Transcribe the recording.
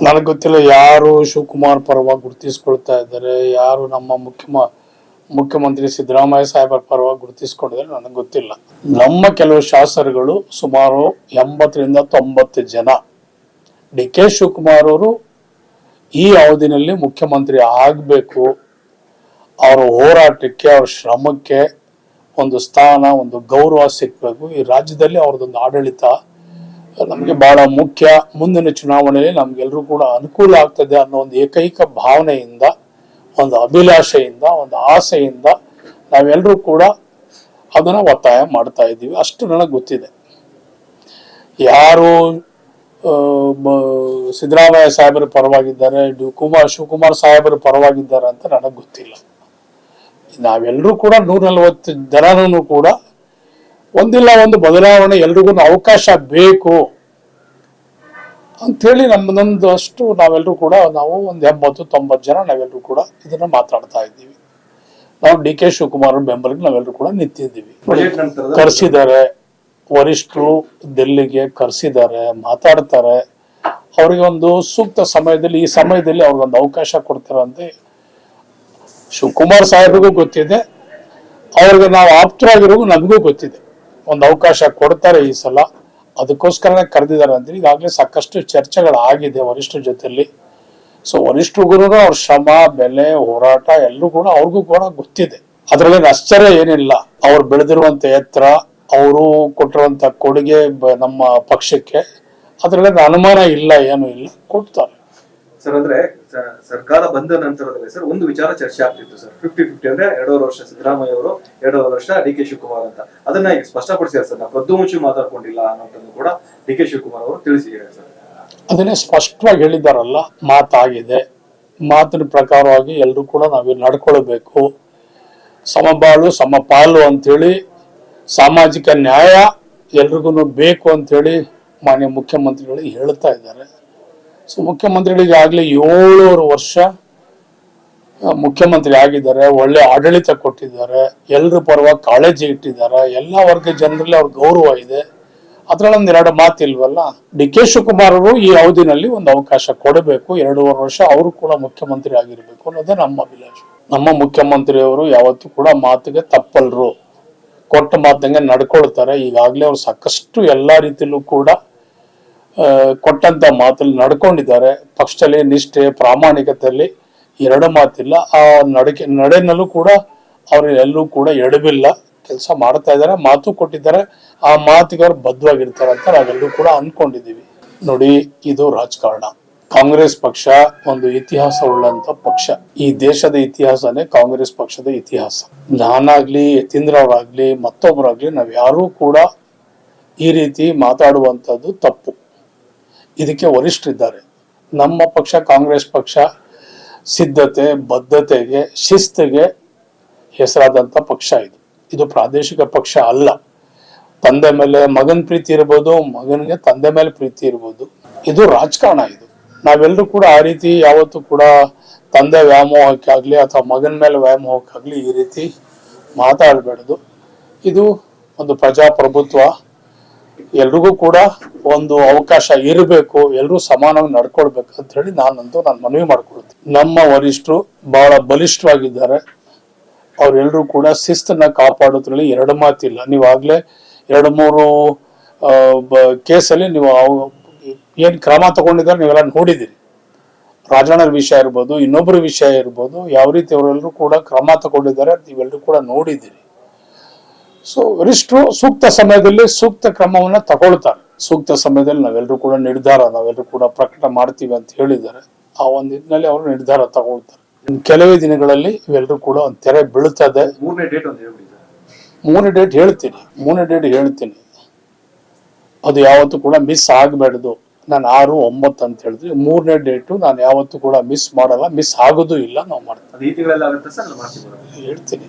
ನನಗೆ ಗೊತ್ತಿಲ್ಲ ಯಾರು ಶಿವಕುಮಾರ್ ಪರವಾಗಿ ಗುರುತಿಸ್ಕೊಳ್ತಾ ಇದ್ದಾರೆ, ಯಾರು ನಮ್ಮ ಮುಖ್ಯಮ, ಮುಖ್ಯಮಂತ್ರಿ ಸಿದ್ದರಾಮಯ್ಯ ಸಾಹೇಬರ ಪರವಾಗಿ ಗುರುತಿಸ್ಕೊಂಡಿದ್ದಾರೆ ನನಗೆ ಗೊತ್ತಿಲ್ಲ. ನಮ್ಮ ಕೆಲವು ಶಾಸಕರುಗಳು ಸುಮಾರು ಎಂಬತ್ತರಿಂದ ತೊಂಬತ್ತು ಜನ. ಡಿ ಕೆ ಶಿವಕುಮಾರ್ ಅವರು ಈ ಅವಧಿನಲ್ಲಿ ಮುಖ್ಯಮಂತ್ರಿ ಆಗಬೇಕು. ಅವರ ಹೋರಾಟಕ್ಕೆ, ಅವ್ರ ಶ್ರಮಕ್ಕೆ ಒಂದು ಸ್ಥಾನ, ಒಂದು ಗೌರವ ಸಿಕ್ಕಬೇಕು ಈ ರಾಜ್ಯದಲ್ಲಿ ಅವ್ರದ್ದೊಂದು ಆಡಳಿತ ನಮಗೆ ಬಹಳ ಮುಖ್ಯ. ಮುಂದಿನ ಚುನಾವಣೆಯಲ್ಲಿ ನಮ್ಗೆಲ್ಲರೂ ಕೂಡ ಅನುಕೂಲ ಆಗ್ತದೆ ಅನ್ನೋ ಒಂದು ಏಕೈಕ ಭಾವನೆಯಿಂದ, ಒಂದು ಅಭಿಲಾಷೆಯಿಂದ, ಒಂದು ಆಸೆಯಿಂದ ನಾವೆಲ್ಲರೂ ಕೂಡ ಅದನ್ನ ಒತ್ತಾಯ ಮಾಡ್ತಾ ಇದ್ದೀವಿ. ಅಷ್ಟು ನನಗೆ ಗೊತ್ತಿದೆ. ಯಾರು ಸಿದ್ದರಾಮಯ್ಯ ಸಾಹೇಬರ ಪರವಾಗಿದ್ದಾರೆ, ಡಿ, ಕುಮಾರ್, ಶಿವಕುಮಾರ್ ಸಾಹೇಬರ ಪರವಾಗಿದ್ದಾರೆ ಅಂತ ನನಗೆ ಗೊತ್ತಿಲ್ಲ. ನಾವೆಲ್ಲರೂ ಕೂಡ ನೂರ ನಲ್ವತ್ತು ಜನರನ್ನು ಕೂಡ ಒಂದಿಲ್ಲ ಒಂದು ಬದಲಾವಣೆ ಎಲ್ರಿಗೂ ಅವಕಾಶ ಬೇಕು ಅಂಥೇಳಿ ನಮ್ಮದೊಂದು ಅಷ್ಟು ನಾವೆಲ್ಲರೂ ಕೂಡ ನಾವು ಒಂದು ಎಂಬತ್ತು ತೊಂಬತ್ತು ಜನ ನಾವೆಲ್ಲರೂ ಕೂಡ ಇದನ್ನ ಮಾತಾಡ್ತಾ ಇದ್ದೀವಿ. ನಾವು ಡಿ ಕೆ ಶಿವಕುಮಾರ್ ಬೆಂಬಲಿಗೆ ನಾವೆಲ್ಲರೂ ಕೂಡ ನಿಂತಿದ್ದೀವಿ. ಕರ್ಸಿದ್ದಾರೆ ವರಿಷ್ಠರು ದಿಲ್ಲಿಗೆ ಕರೆಸಿದ್ದಾರೆ ಮಾತಾಡ್ತಾರೆ. ಅವರಿಗೆ ಒಂದು ಸೂಕ್ತ ಸಮಯದಲ್ಲಿ ಈ ಸಮಯದಲ್ಲಿ ಅವ್ರಿಗೊಂದು ಅವಕಾಶ ಕೊಡ್ತಾರೆ ಅಂತ ಶಿವಕುಮಾರ್ ಸಾಹೇಬ್ರಿಗೂ ಗೊತ್ತಿದೆ. ಅವ್ರಿಗೆ ನಾವು ಆಪ್ತರಾಗಿರೋದು ನಮಗೂ ಗೊತ್ತಿದೆ. ಒಂದು ಅವಕಾಶ ಕೊಡ್ತಾರೆ ಈ ಸಲ. ಅದಕ್ಕೋಸ್ಕರನೇ ಕರೆದಿದ್ದಾರೆ ಅಂತ ಈಗಾಗಲೇ ಸಾಕಷ್ಟು ಚರ್ಚೆಗಳಾಗಿದೆ ವರಿಷ್ಠರ ಜೊತೆಯಲ್ಲಿ. ಸೊ ವರಿಷ್ಠರಿಗೂ ಅವ್ರ ಶ್ರಮ, ಬೆಲೆ, ಹೋರಾಟ ಎಲ್ಲರೂ ಕೂಡ ಅವ್ರಿಗೂ ಕೂಡ ಗೊತ್ತಿದೆ. ಅದರಲ್ಲಿ ಆಶ್ಚರ್ಯ ಏನಿಲ್ಲ. ಅವ್ರು ಬೆಳೆದಿರುವಂತ ಎತ್ತರ, ಅವರು ಕೊಟ್ಟಿರುವಂತ ಕೊಡುಗೆ ನಮ್ಮ ಪಕ್ಷಕ್ಕೆ ಅದರಲ್ಲಿ ಅನುಮಾನ ಇಲ್ಲ, ಏನು ಇಲ್ಲ. ಕೊಡ್ತಾರೆ. ಸರ್ ಅಂದ್ರೆ ಸರ್ಕಾರ ಬಂದ ನಂತರದಲ್ಲಿ ಸರ್ ಒಂದು ವಿಚಾರ ಚರ್ಚೆ ಆಗ್ತಿತ್ತು ಸರ್ ಫಿಫ್ಟಿ ಫಿಫ್ಟಿ ಅಂದ್ರೆ ಎರಡೂವರೆ ವರ್ಷ ಸಿದ್ದರಾಮಯ್ಯ ಅವರು, ಎರಡೂವರೆ ವರ್ಷ ಡಿ ಕೆ ಶಿವಕುಮಾರ್ ಅಂತ. ಅದನ್ನ ಈಗ ಸ್ಪಷ್ಟಪಡಿಸಿದ್ದಾರೆ ಸರ್ ನಾವು ಕದ್ದು ಮುಚ್ಚಿ ಮಾತಾಡ್ಕೊಂಡಿಲ್ಲ ಅನ್ನೋದನ್ನು ಕೂಡ ಡಿ ಕೆ ಶಿವಕುಮಾರ್ ಅವರು ತಿಳಿಸಿದ್ದಾರೆ ಸರ್ ಅದನ್ನೇ ಸ್ಪಷ್ಟವಾಗಿ ಹೇಳಿದಾರಲ್ಲ ಮಾತಾಗಿದೆ. ಮಾತಿನ ಪ್ರಕಾರವಾಗಿ ಎಲ್ಲರೂ ಕೂಡ ನಾವು ನಡ್ಕೊಳ್ಬೇಕು. ಸಮಬಾಳು, ಸಮಪಾಲು ಅಂಥೇಳಿ, ಸಾಮಾಜಿಕ ನ್ಯಾಯ ಎಲ್ರಿಗೂ ಬೇಕು ಅಂತೇಳಿ ಮಾನ್ಯ ಮುಖ್ಯಮಂತ್ರಿಗಳಿಗೆ ಹೇಳ್ತಾ ಇದ್ದಾರೆ. ಸೊ ಮುಖ್ಯಮಂತ್ರಿಗಳಿಗೆ ಆಗಲಿ ಏಳೂವರೆ ವರ್ಷ ಮುಖ್ಯಮಂತ್ರಿ ಆಗಿದ್ದಾರೆ, ಒಳ್ಳೆ ಆಡಳಿತ ಕೊಟ್ಟಿದ್ದಾರೆ ಎಲ್ಲರ ಪರವಾಗಿ ಕಾಳಜಿ ಇಟ್ಟಿದ್ದಾರೆ, ಎಲ್ಲ ವರ್ಗ ಜನರಲ್ಲಿ ಅವ್ರ ಗೌರವ ಇದೆ. ಅದರಲ್ಲಿ ಒಂದು ಎರಡು ಮಾತಿಲ್ವಲ್ಲ, ಡಿ ಕೆ ಶಿವಕುಮಾರ್ ಅವರು ಈ ಅವಧಿನಲ್ಲಿ ಒಂದು ಅವಕಾಶ ಕೊಡಬೇಕು, ಎರಡೂವರೆ ವರ್ಷ ಅವರು ಕೂಡ ಮುಖ್ಯಮಂತ್ರಿ ಆಗಿರಬೇಕು ಅನ್ನೋದೇ ನಮ್ಮ ಅಭಿಲಾಷೆ. ನಮ್ಮ ಮುಖ್ಯಮಂತ್ರಿಯವರು ಯಾವತ್ತೂ ಕೂಡ ಮಾತಿಗೆ ತಪ್ಪಲ್ರು. ಕೊಟ್ಟ ಮಾತಂಗೆ ನಡ್ಕೊಳ್ತಾರೆ, ಈಗಾಗಲೇ ಅವ್ರು ಸಾಕಷ್ಟು ಎಲ್ಲ ರೀತಿಯಲ್ಲೂ ಕೂಡ ಕೊಟ್ಟಂತ ಮಾತಲ್ಲಿ ನಡ್ಕೊಂಡಿದ್ದಾರೆ. ಪಕ್ಷದಲ್ಲಿ ನಿಷ್ಠೆ, ಪ್ರಾಮಾಣಿಕತೆಯಲ್ಲಿ ಎರಡು ಮಾತಿಲ್ಲ. ಆ ನಡಕೆ, ನಡೆನಲ್ಲೂ ಕೂಡ ಅವ್ರು ಎಲ್ಲೂ ಕೂಡ ಎಡವಿಲ್ಲ. ಕೆಲಸ ಮಾಡ್ತಾ ಇದ್ದಾರೆ, ಮಾತು ಕೊಟ್ಟಿದ್ದಾರೆ. ಆ ಮಾತಿಗೆ ಅವ್ರು ಬದ್ಧವಾಗಿರ್ತಾರೆ ಅಂತ ನಾವೆಲ್ಲರೂ ಕೂಡ ಅನ್ಕೊಂಡಿದ್ದೀವಿ. ನೋಡಿ, ಇದು ರಾಜಕಾರಣ. ಕಾಂಗ್ರೆಸ್ ಪಕ್ಷ ಒಂದು ಇತಿಹಾಸ ಉಳ್ಳಂತ ಪಕ್ಷ. ಈ ದೇಶದ ಇತಿಹಾಸನೇ ಕಾಂಗ್ರೆಸ್ ಪಕ್ಷದ ಇತಿಹಾಸ. ನಾನಾಗ್ಲಿ ಯತೀಂದ್ರ ಅವರಾಗ್ಲಿ ಮತ್ತೊಬ್ಬರಾಗ್ಲಿ ನಾವ್ ಯಾರೂ ಕೂಡ ಈ ರೀತಿ ಮಾತಾಡುವಂಥದ್ದು ತಪ್ಪು. ಇದಕ್ಕೆ ವರಿಷ್ಠರಿದ್ದಾರೆ. ನಮ್ಮ ಪಕ್ಷ, ಕಾಂಗ್ರೆಸ್ ಪಕ್ಷ ಸಿದ್ಧತೆ, ಬದ್ಧತೆಗೆ, ಶಿಸ್ತಿಗೆ ಹೆಸರಾದಂಥ ಪಕ್ಷ ಇದು. ಇದು ಪ್ರಾದೇಶಿಕ ಪಕ್ಷ ಅಲ್ಲ. ತಂದೆ ಮೇಲೆ ಮಗನ ಪ್ರೀತಿ ಇರ್ಬೋದು, ಮಗನಿಗೆ ತಂದೆ ಮೇಲೆ ಪ್ರೀತಿ ಇರ್ಬೋದು. ಇದು ರಾಜಕಾರಣ ಇದು. ನಾವೆಲ್ಲರೂ ಕೂಡ ಆ ರೀತಿ ಯಾವತ್ತೂ ಕೂಡ ತಂದೆ ವ್ಯಾಮೋಹಕ್ಕಾಗಲಿ ಅಥವಾ ಮಗನ ಮೇಲೆ ವ್ಯಾಮೋಹಕ್ಕಾಗಲಿ ಈ ರೀತಿ ಮಾತಾಡಬಾರ್ದು. ಇದು ಒಂದು ಪ್ರಜಾಪ್ರಭುತ್ವ ಎಲ್ರಿಗೂ ಕೂಡ ಒಂದು ಅವಕಾಶ ಇರಬೇಕು ಎಲ್ಲರೂ ಸಮಾನವಾಗಿ ನಡ್ಕೊಳ್ಬೇಕು ಅಂತ ಹೇಳಿ ನಾನಂತೂ ನಾನು ಮನವಿ ಮಾಡ್ಕೊಳ್ತೀನಿ. ನಮ್ಮ ವರಿಷ್ಠರು ಬಹಳ ಬಲಿಷ್ಠವಾಗಿದ್ದಾರೆ. ಅವರೆಲ್ಲರೂ ಕೂಡ ಶಿಸ್ತನ್ನ ಕಾಪಾಡೋದ್ರಲ್ಲಿ ಎರಡು ಮಾತಿಲ್ಲ. ನೀವಾಗ್ಲೇ ಎರಡು ಮೂರು ಕೇಸಲ್ಲಿ ನೀವು ಏನ್ ಕ್ರಮ ತಗೊಂಡಿದ್ದಾರೆ ನೀವೆಲ್ಲ ನೋಡಿದಿರಿ ರಾಜಣ್ಣ ವಿಷಯ ಇರ್ಬೋದು ಇನ್ನೊಬ್ಬರ ವಿಷಯ ಇರ್ಬೋದು, ಯಾವ ರೀತಿ ಅವರೆಲ್ಲರೂ ಕೂಡ ಕ್ರಮ ತಗೊಂಡಿದ್ದಾರೆ ನೀವೆಲ್ಲರೂ ಕೂಡ ನೋಡಿದಿರಿ ಸೊ ವರಿಷ್ಠರು ಸೂಕ್ತ ಸಮಯದಲ್ಲಿ ಸೂಕ್ತ ಕ್ರಮವನ್ನ ತಗೊಳ್ತಾರೆ. ಸೂಕ್ತ ಸಮಯದಲ್ಲಿ ನಾವೆಲ್ಲರೂ ಕೂಡ ನಿರ್ಧಾರ ನಾವೆಲ್ಲರೂ ಕೂಡ ಪ್ರಕಟ ಮಾಡ್ತೀವಿ ಅಂತ ಹೇಳಿದ್ದಾರೆ. ಆ ಒಂದು ನಿಟ್ಟಿನಲ್ಲಿ ಅವರು ನಿರ್ಧಾರ ತಗೊಳ್ತಾರೆ. ಕೆಲವೇ ದಿನಗಳಲ್ಲಿ ಇವೆಲ್ಲರೂ ಕೂಡ ಒಂದು ತೆರೆ ಬೀಳ್ತದೆ ಮೂರನೇ ಡೇಟ್ ಹೇಳ್ತೀನಿ. ಮೂರನೇ ಡೇಟ್ ಹೇಳ್ತೀನಿ. ಅದು ಯಾವತ್ತೂ ಕೂಡ ಮಿಸ್ ಆಗಬಾರ್ದು. ನಾನು ಆರು ಒಂಬತ್ತು ಅಂತ ಹೇಳಿದ್ರೆ ಮೂರನೇ ಡೇಟು ನಾನು ಯಾವತ್ತೂ ಕೂಡ ಮಿಸ್ ಮಾಡಲ್ಲ ಮಿಸ್ ಆಗೋದು ಇಲ್ಲ ನಾವು ಮಾಡ್ತೀವಿ. ಹೇಳ್ತೀನಿ.